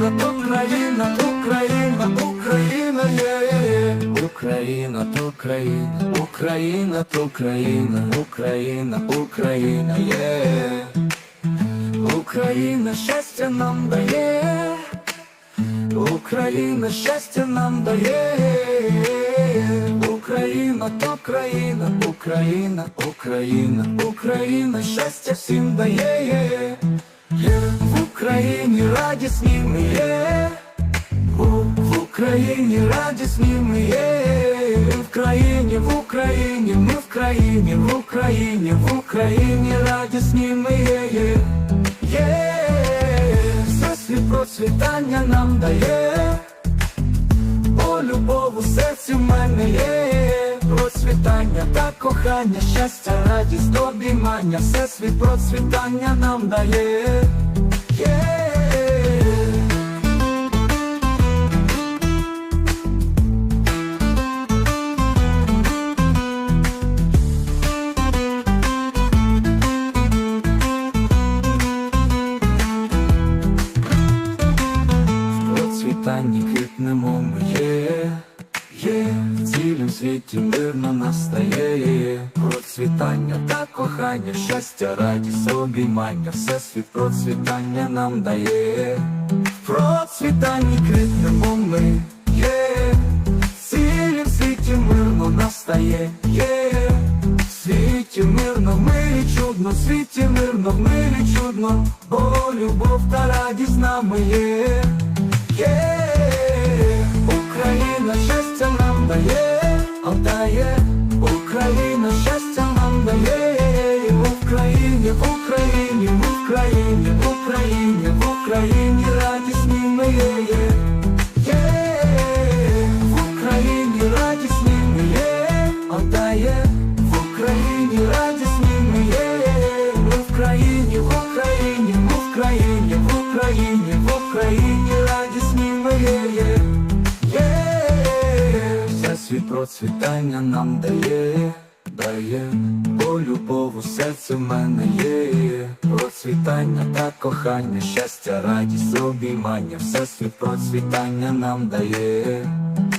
Україна, Україна, Україна, Україна, є, Україна, то країна, Україна, то країна, Україна, Україна, є, Україна, щастя нам дає, Україна, щастя нам дає, Україна, то країна, Україна, Україна, Україна, щастя всім дає. Україні радісні ми є. В Україні радісні ми є, в країні, в Україні, ми в країні, в Україні, в Україні радісні ми є, є, все світ процвітання нам дає, бо любов у серці в мене є, процвітання та кохання, щастя, радість, обіймання, все світ процвітання нам дає. Є. процвітанні квітнемо ми є, в цілім світі мирно настає, є, процвітання та кохання, щастя, радість, обіймання, все світ процвітання нам дає, в процвітанні квітнемо ми. Є, в цілім світі мирно настає, є, в світі мирно, в мирі чудно, в світі мирно, в мирі чудно, бо любов та радість нами є. Є, Україна щастя нам дає, а дає, дає, в Україні радісні ми є, в Україні, в Україні, в Україні, в Україні, в Україні радісні ми є, є, все світ процвітання нам дає, дає, бо любов у серці в мене є, процвітання та кохання, щастя, радість, обіймання, все світ процвітання нам дає, є.